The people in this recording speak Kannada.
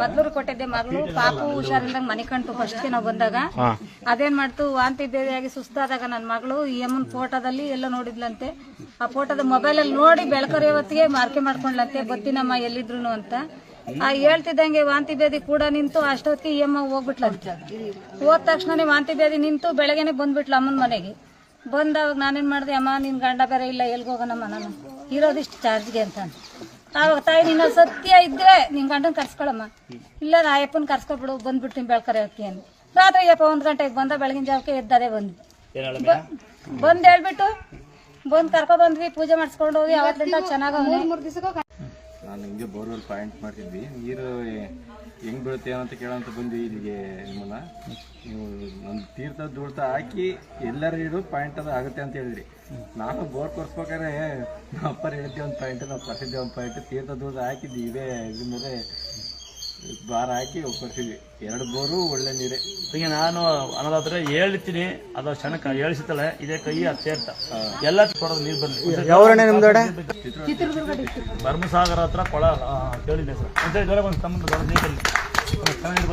ಮೊದ್ಲು ಕೊಟ್ಟಿದ್ದೆ ಮಗಳು ಪಾಪು ಹುಷಾರಿಲ್ದಂಗ್ ಮನೆ ಕಂಟು ಫಸ್ಟ್ ನಾವು ಬಂದಾಗ. ಅದೇನ್ ಮಾಡ್ತು ವಾಂತಿ ಬೇರೆಯಾಗಿ ಸುಸ್ತಾದಾಗ ನನ್ನ ಮಗಳು ಈ ಅಮ್ಮನ ಫೋಟೋದಲ್ಲಿ ಎಲ್ಲ ನೋಡಿದ್ಲಂತೆ. ಆ ಫೋಟೋದ ಮೊಬೈಲ್ ಅಲ್ಲಿ ನೋಡಿ ಬೆಳಕರಿ ಹೊತ್ತಿಗೆ ಮಾರ್ಕೆ ಮಾಡ್ಕೊಂಡ್ಲಂತೆ ಗೊತ್ತಿನಮ್ಮ ಎಲ್ಲಿದ್ರು ಅಂತ. ಆ ಹೇಳ್ತಿದ್ದಂಗೆ ವಾಂತಿ ಬೇದಿ ಕೂಡ ನಿಂತು ಅಷ್ಟೊತ್ತಿಗೆ ಈ ಅಮ್ಮ ಹೋಗ್ಬಿಟ್ಲಂತೆ. ಹೋದ ತಕ್ಷಣನೇ ವಾಂತಿ ಬೇದಿ ನಿಂತು ಬೆಳಗ್ಗೆನೆ ಬಂದ್ಬಿಟ್ಲು ಅಮ್ಮನ ಮನೆಗೆ. ಬಂದವಾಗ ನಾನೇನ್ ಮಾಡಿದೆ ಅಮ್ಮ ನಿನ್ ಗಂಡ ಬೇರೆ ಇಲ್ಲ ಎಲ್ಗ್ ಹೋಗೋಣಮ್ಮ ನಾನು? ಇರೋದಿಷ್ಟು ಚಾರ್ಜ್ಗೆ ಅಂತ. ಆವಾಗ ತಾಯಿ ನಿನ್ನ ಸತ್ಯ ಇದ್ರೆ ನಿನ್ ಗಂಡನ್ ಕರ್ಸ್ಕೊಳಮ್ಮ. ಇಲ್ಲ ನಾ ಅಯ್ಯಪ್ಪನ್ ಕರ್ಸ್ಕೊಬಿಡು ಬಂದ್ಬಿಡ್ತೀನಿ ಬೆಳ್ಕರೆ ಅಕ್ಕಿ ಅಂತ ರಾತ್ರಿ ಅಯ್ಯಪ್ಪ ಒಂದ್ ಗಂಟೆಗೆ ಬಂದ ಬೆಳಗಿನ ಜಾವಕ್ಕೆ ಎದ್ದಾರೆ ಬಂದ್ವಿ. ಬ- ಬಂದ್ ಹೇಳ್ಬಿಟ್ಟು ಬಂದ್ ಕರ್ಕೊ ಬಂದ್ವಿ ಪೂಜೆ ಮಾಡಿಸ್ಕೊಂಡು ಹೋಗಿ ಅವತ್ತಿಂದ ಚೆನ್ನಾಗ ನಾನು ಹಿಂಗೆ ಬೋರ್ವೆಲ್ ಪಾಯಿಂಟ್ ಮಾಡ್ತಿದ್ವಿ. ನೀರು ಹೆಂಗ್ ಬೀಳುತ್ತೆ ಅಂತ ಕೇಳಂತ ಬಂದ್ವಿ. ಇಲ್ಲಿಗೆ ತೀರ್ಥ ದೂಳ್ತ ಹಾಕಿ ಎಲ್ಲರ ಇಡು ಪಾಯಿಂಟ್ ಅದು ಆಗುತ್ತೆ ಅಂತ ಹೇಳಿದ್ರಿ. ನಾನು ಬೋರ್ ಕೊರ್ಸ್ಬೇಕಾದ್ರೆ ನಮ್ಮ ಅಪ್ಪರು ಹೇಳಿದ್ದೆ ಒಂದು ಪಾಯಿಂಟ್ ನಾವು ಕೊಟ್ಟಿದ್ದೆ ಒಂದು ಪಾಯಿಂಟ್ ತೀರ್ಥ ಧೂಳ್ತ ಹಾಕಿದ್ದು ಇದೇ ಇದ್ರ ಮೇಲೆ ಬಾರ ಹಾಕಿ ಕೊಡ್ಸಿದ್ವಿ ಎರಡು ಬೋರು ಒಳ್ಳೆ ನೀರೇ. ಈಗ ನಾನು ಅನ್ನೋದಾದ್ರೆ ಹೇಳ್ತೀನಿ ಅದು ಕ್ಷಣಕ್ಕೆ ಹೇಳಿಸುತ್ತಲ್ಲ ಇದೇ ಕೈ ಅತ್ಯರ್ಥ ಎಲ್ಲ ಕೊಡೋದು ನೀರು ಬಂದು ಧರ್ಮಸಾಗರ ನಿಮ್ದೋಡ ಭರ್ಮಸಾಗರ ಹತ್ರ ಕೊಳ ಕೇಳಿದ್ದೆ ಸರ್. ಒಂದು ತಮ್ಮ ನೀರು